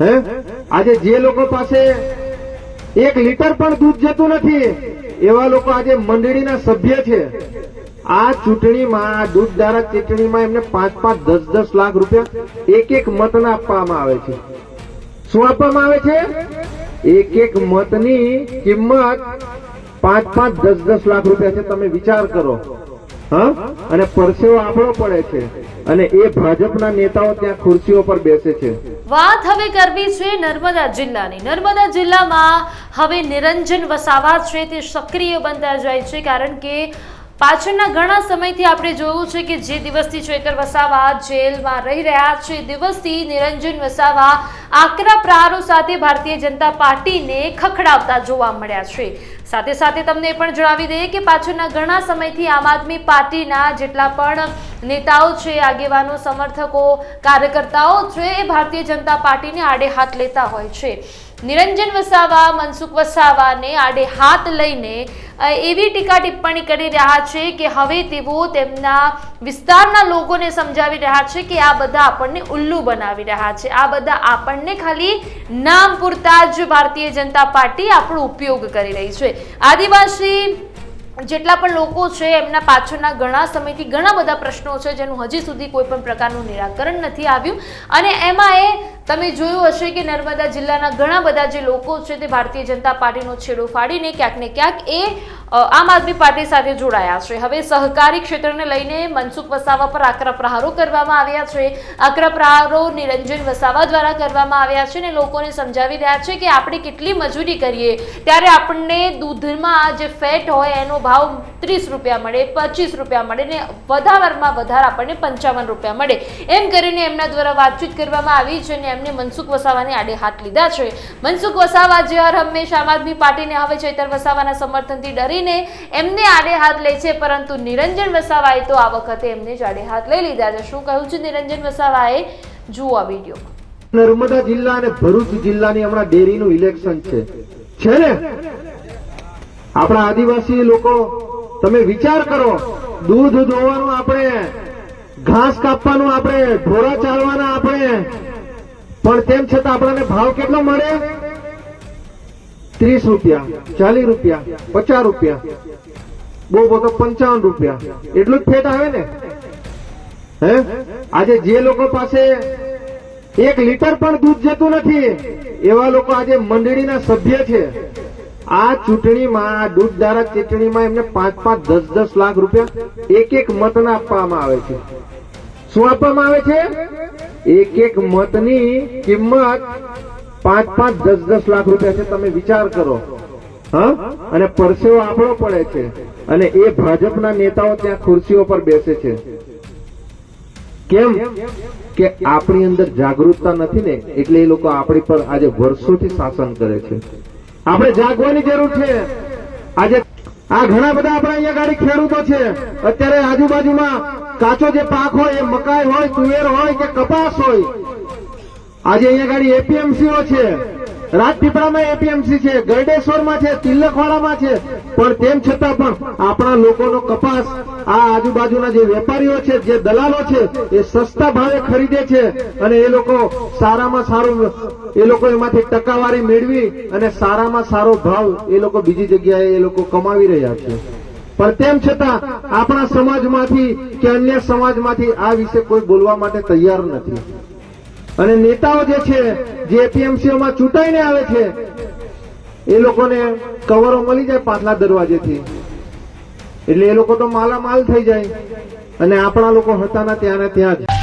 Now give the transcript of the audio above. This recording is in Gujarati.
હે? આજે જે લોકો પાસે એક લીટર પણ દૂધ જતું નથી, એવા લોકો આજે મંડળીના સભ્ય છે. આ ચૂંટણીમાં, આ દૂધ ચૂંટણીમાં એમને પાંચ પાંચ દસ દસ લાખ રૂપિયા એક એક મતના આપવામાં આવે છે. શું આપવામાં આવે છે? એક એક મતની કિંમત પાંચ પાંચ દસ દસ લાખ રૂપિયા છે, તમે વિચાર કરો. હા? અને પરસેવો આપણો પડે છે. અને એ ભાજપના નેતાઓ ત્યાં ખુરશીઓ પર બેસે છે. વાત હવે કરવી છે નર્મદા જિલ્લાની. નર્મદા જિલ્લામાં હવે નિરંજન વસાવા છે તે સક્રિય બનતા જાય છે કારણ કે પાછળના ઘણા સમયથી આપણે જોયું છે કે જે દિવસથી ચેતર વસાવા જેલમાં રહી રહ્યા છે, દિવસથી નિરંજન વસાવા આકરા પ્રહારો સાથે ભારતીય જનતા પાર્ટીને ખખડાવતા જોવા મળ્યા છે. સાથે સાથે તમને પણ જણાવી દઈએ કે પાછળના ઘણા સમયથી આમ આદમી પાર્ટીના જેટલા પણ નેતાઓ છે, આગેવાનો, સમર્થકો, કાર્યકર્તાઓ છે, એ ભારતીય જનતા પાર્ટીને આડે હાથ લેતા હોય છે. નિરંજન વસાવા, મનસુખ વસાવાને આડે હાથ લઈને એવી ટીકા ટિપ્પણી કરી રહ્યા છે કે હવે તેઓ તેમના વિસ્તારના લોકોને સમજાવી રહ્યા છે કે આ બધા આપણને ઉલ્લુ બનાવી રહ્યા છે. આ બધા આપણને ખાલી નામ પૂરતા જ ભારતીય જનતા પાર્ટી આપણો ઉપયોગ કરી રહી છે. આદિવાસી જેટલા પણ લોકો છે, એમના પાછળના ઘણા સમયથી ઘણા બધા પ્રશ્નો છે, જેનું હજી સુધી કોઈ પણ પ્રકારનું નિરાકરણ નથી આવ્યું. અને એમાં એ તમે જોયું હશે કે નર્મદા જિલ્લાના ઘણા બધા જે લોકો છે તે ભારતીય જનતા પાર્ટીનો છેડો ફાડીને ક્યાંક ને ક્યાંક એ આમ આદમી પાર્ટી સાથે જોડાયા છે. હવે સહકારી ક્ષેત્રને લઈને મનસુખ વસાવા પર આકરા પ્રહારો કરવામાં આવ્યા છે. આકરા પ્રહારો નિરંજન વસાવા દ્વારા કરવામાં આવ્યા છે ને લોકોને સમજાવી રહ્યા છે કે આપણે કેટલી મજૂરી કરીએ. ત્યારે આપણને દૂધમાં જે ફેટ હોય એનો ભાવ ત્રીસ રૂપિયા મળે, પચીસ રૂપિયા મળે ને વધારામાં વધારે આપણને પંચાવન રૂપિયા મળે. એમ કરીને એમના દ્વારા વાતચીત કરવામાં આવી છે અને એમને મનસુખ વસાવાને આડે હાથ લીધા છે. મનસુખ વસાવા જે હર હંમેશા આમ આદમી પાર્ટીને હવે ચૈતર વસાવાના સમર્થનથી ડરીને એમને આડે હાથ લે છે, પરંતુ નિરંજન વસાવાએ તો આ વખતે એમને જ આડે હાથ લઈ લીધા છે. શું કહ્યું છે નિરંજન વસાવાએ? જુઓ આ વિડીયોમાં નર્મદા જિલ્લા અને ભરૂચ જિલ્લાની હમણાં ડેરીનું ઇલેક્શન છે. છે ને? આપણા આદિવાસી લોકો તમે વિચાર કરો, દૂધ દોવાનું આપણે, ઘાસ કાપવાનું આપણે ઢોરા ચાલવાના આપણે. પણ તેમ છતાં આપણને ભાવ કેટલો મળે? ત્રીસ રૂપિયા, ચાલીસ રૂપિયા, પચાસ રૂપિયા. બહુ તો પંચાવન રૂપિયા. એટલું જ ફેટ આવે ને? હે? આજે જે લોકો પાસે એક લીટર પણ દૂધ જતું નથી, એવા લોકો આજે મંડળીના સભ્ય છે. આ ચૂંટણીમાં, આ દૂધ ચૂંટણીમાં એમને પાંચ પાંચ દસ દસ લાખ રૂપિયા એક એક મતના આપવામાં આવે છે. શું આપવામાં આવે છે? એક એક મતની કિંમત પાંચ પાંચ દસ દસ લાખ રૂપિયા છે. તમે વિચાર કરો. હા? અને પરસેવો આપણો પડે છે. અને એ ભાજપના નેતાઓ ત્યાં ખુરશીઓ પર બેસે છે. કેમ? કે આપણી અંદર જાગૃતતા નથી ને, એટલે એ લોકો આપણી પર આજે વર્ષોથી શાસન કરે છે. આપણે જાગવાની જરૂર છે. આજે આ ઘણા બધા આપણા અહીંયા ગાડી ખેડૂતો છે. અત્યારે આજુબાજુમાં કાચો જે પાક હોય, એ મકાઈ હોય, તુવેર હોય કે કપાસ હોય. આજે અહીંયા ગાડી એપીએમસીઓ છે. રાજપીપળામાં એપીએમસી છે, ગરડેશ્વરમાં છે, તિલકવાડામાં છે. પણ તેમ છતાં પણ આપણા લોકોનો કપાસ, આ આજુબાજુના જે વેપારીઓ છે, જે દલાલો છે, એ સસ્તા ભાવે ખરીદે છે. અને એ લોકો સારામાં સારું, એ લોકો એમાંથી ટકાવારી મેળવી અને સારામાં સારો ભાવ એ લોકો બીજી જગ્યાએ એ લોકો કમાવી રહ્યા છે. પણ તેમ છતાં આપણા સમાજમાંથી કે અન્ય સમાજમાંથી આ વિશે કોઈ બોલવા માટે તૈયાર નથી. અને નેતાઓ જે છે જે એપીએમસીઓમાં ચૂંટાઈને આવે છે, એ લોકોને કવરો મળી જાય પાછલા દરવાજેથી. એટલે એ લોકો તો માલામાલ થઈ જાય અને આપણા લોકો હતા ના ત્યાં ને ત્યાં જ.